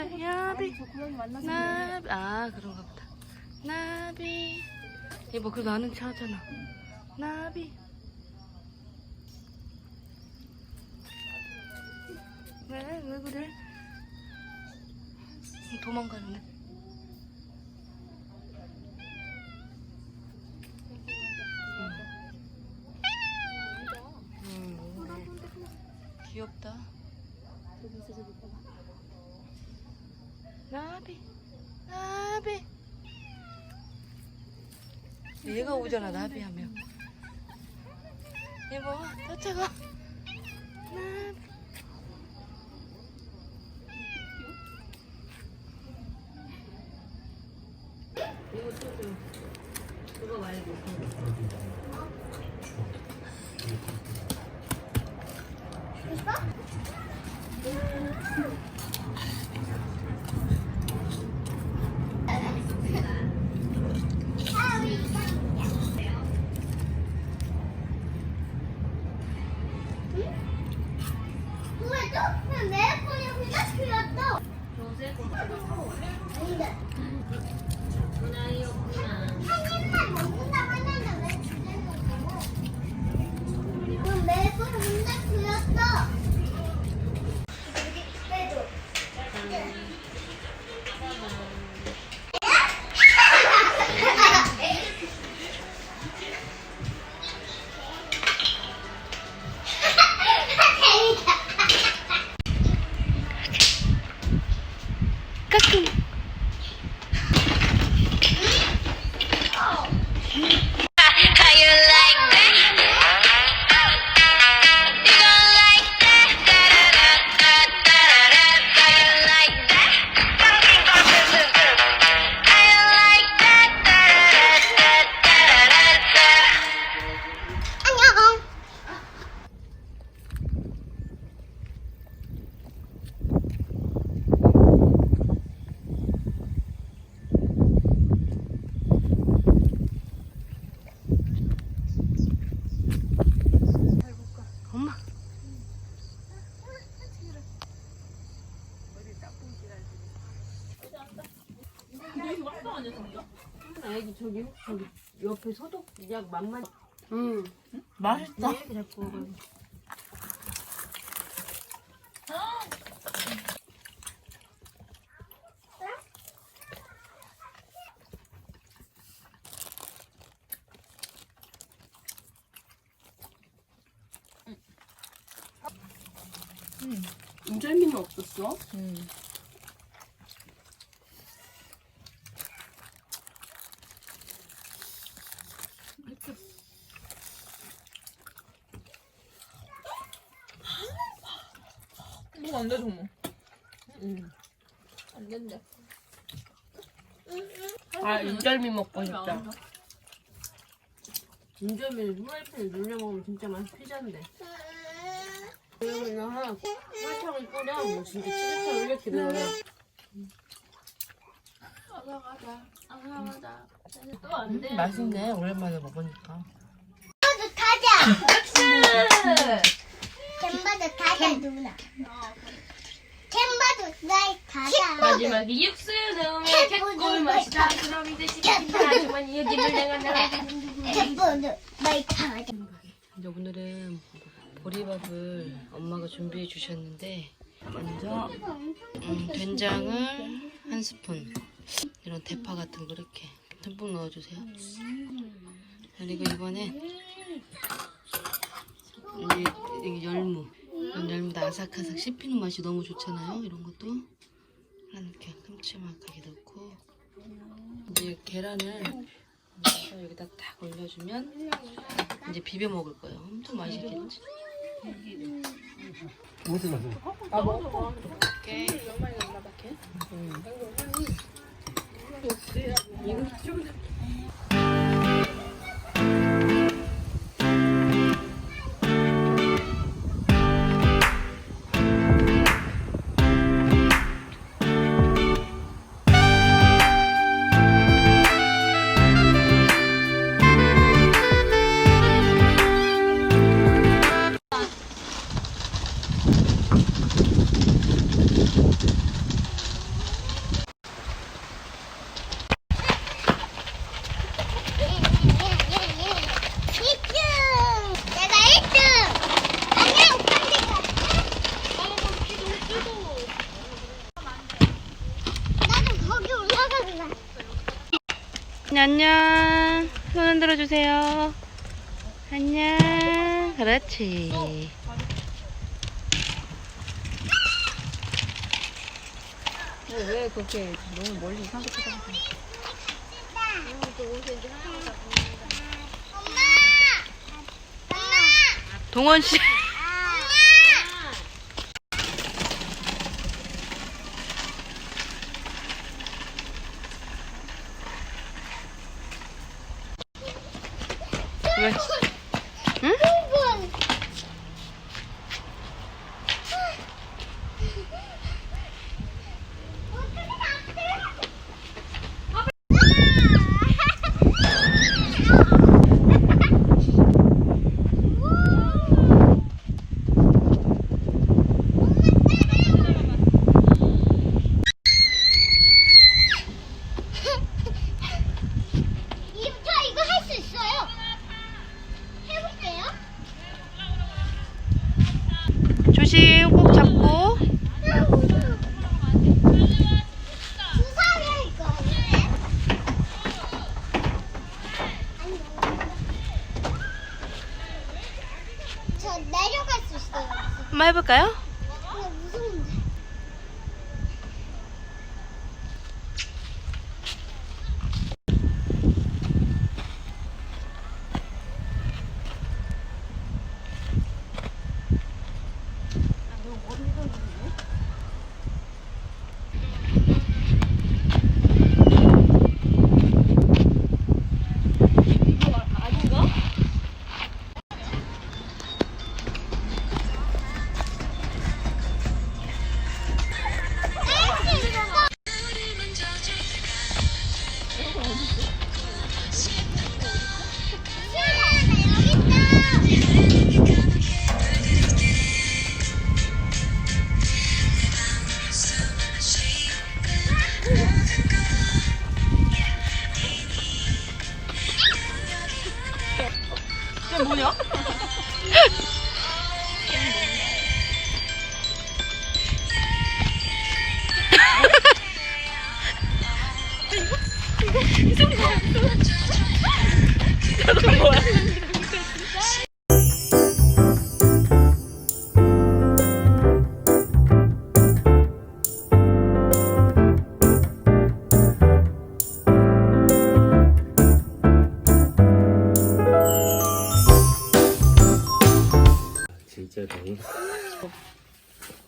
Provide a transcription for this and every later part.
야비. 저 고양이 만나서 나비. 아 그런가 보다. 나비. 그래도 아는 체 하잖아. 나비. 왜? 왜 그래? 도망가네 음, 귀엽다. 저기 봐봐 나비. 나비. 얘가 오잖아 나비 하면. 이모 쫓아가 나비. 이거 소주 그거 말고 왜 저기 저기 옆에 소독약 만만 응 맛있다 이렇게 잡고 먹어요. 인절미는 없었어? 응. 이거 안 돼, 정말. 응. 안 된대. 아 인절미 먹고 싶다. 인절미는 후라이팬에 눌려 먹으면 진짜 맛이 피자인데. 그러면 하나 설탕을 뿌려 뭐 진짜 치즈처럼 이렇게 넣어. 아삭하다. 아삭하다. 또안 돼. 맛있네 오랜만에 먹으니까 캔바드 타자. 캔바드 타자 누나. 마지막에 육수 넣으면 개꿀 맛이다. 그럼 이제 시켰다. 정말 여기를 내가 나가. 캔바드 나이 타자. 이제 오늘은 보리밥을 엄마가 준비해 주셨는데 먼저 음, 된장을 한 스푼 이런 대파 같은 거 이렇게 듬뿍 넣어주세요 그리고 이번엔 이제 이게 열무 이런 열무도 아삭아삭 씹히는 맛이 너무 좋잖아요. 이런 것도 이렇게 큼치막하게 넣고 이제 계란을 여기다 딱 올려주면 이제 비벼 먹을 거예요. 엄청 맛있겠지? 무슨 맛이야? 아 먹어. 오케이. 이거 좀 흔들어 주세요. 안녕. 그렇지. 왜 그렇게 너무 멀리! 엄마! 동원 씨. 왜? 응? 분 저 이거 할 수 있어요. 해볼게요. 조심 꼭 잡고. 주사위일 거 저 내려갈 수 있어요. 한번 해볼까요?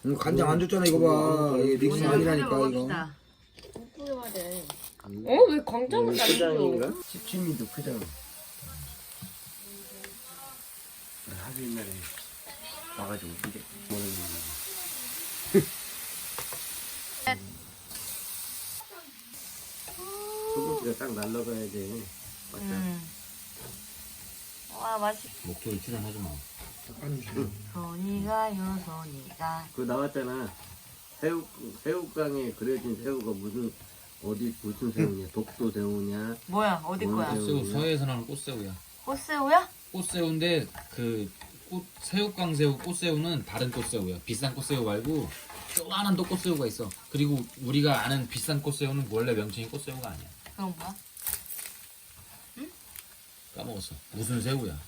음, 간장 안 줬잖아 이거 봐. 이게 믹스 아니라니까 이거. 어? 왜 광장을 포장인가? 집치미도 크잖아. 하루 옛날에 와가지고 근데 뭐는 소고기가 딱 날라가야 돼. 맞다. 음. 와 맛있. 목소리 출연하지 마. 손이가요 손이가. 그거 나왔잖아. 새우 새우깡에 그려진 새우가 무슨 어디 무슨 새우냐? 독도 새우냐? 뭐야 어디 거야? 새우. 서해에서 나는 꽃새우야. 꽃새우야? 꽃새우인데 그 꽃, 새우깡새우 꽃새우는 다른 꽃새우야. 비싼 꽃새우 말고 조그만한 또 꽃새우가 있어. 그리고 우리가 아는 비싼 꽃새우는 원래 명칭이 꽃새우가 아니야. 그럼 뭐야? 까먹었어. 무슨 새우야?